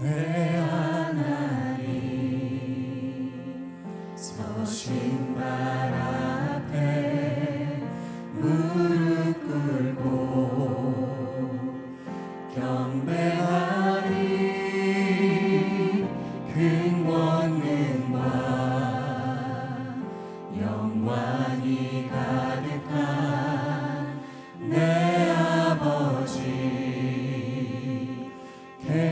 내하나님 서신 바람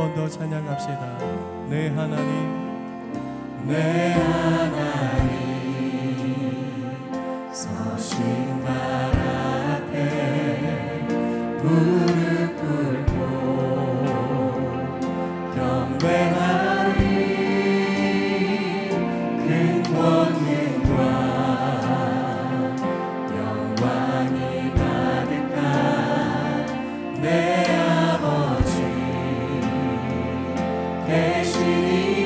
번 더 찬양합시다. 내 하나님, 내 하나님, 서신 발 앞에 대신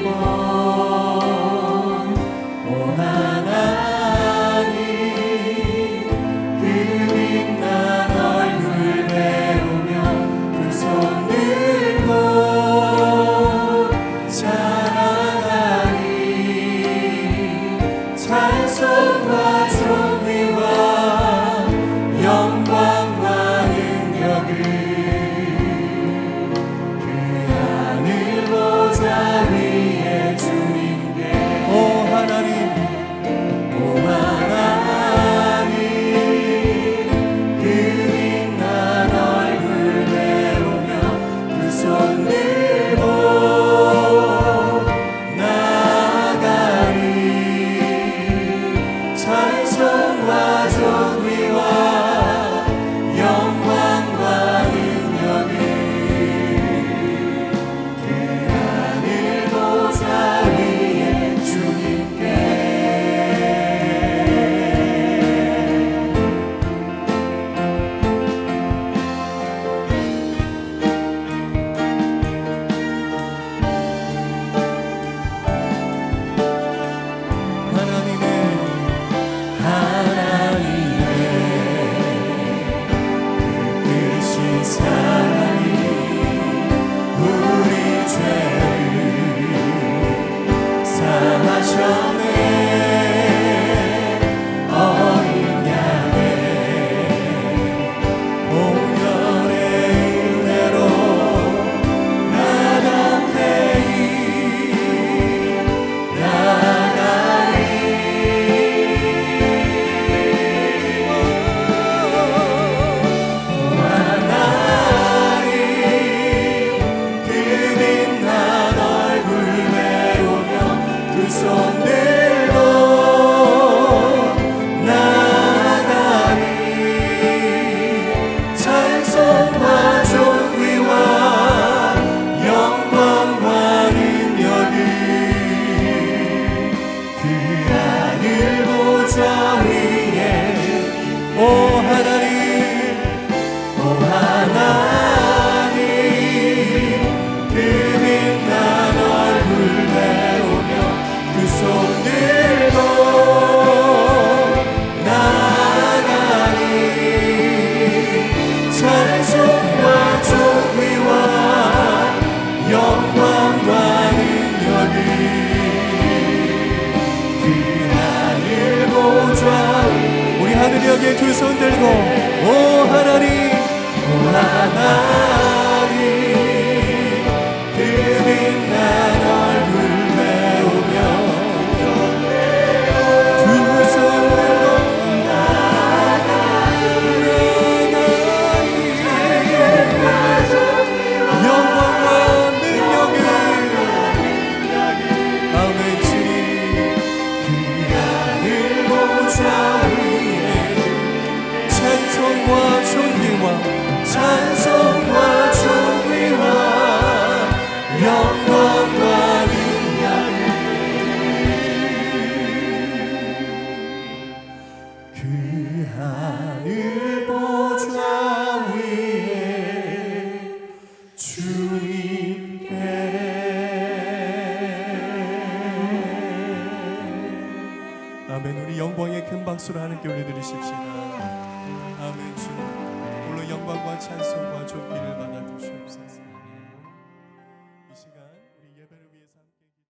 하셔. Oh. 손들 영광의 큰 박수를 하나님께 올려드리십시다. 아멘 주. 물론 영광과 찬송과 존귀를 받아 주시옵소서.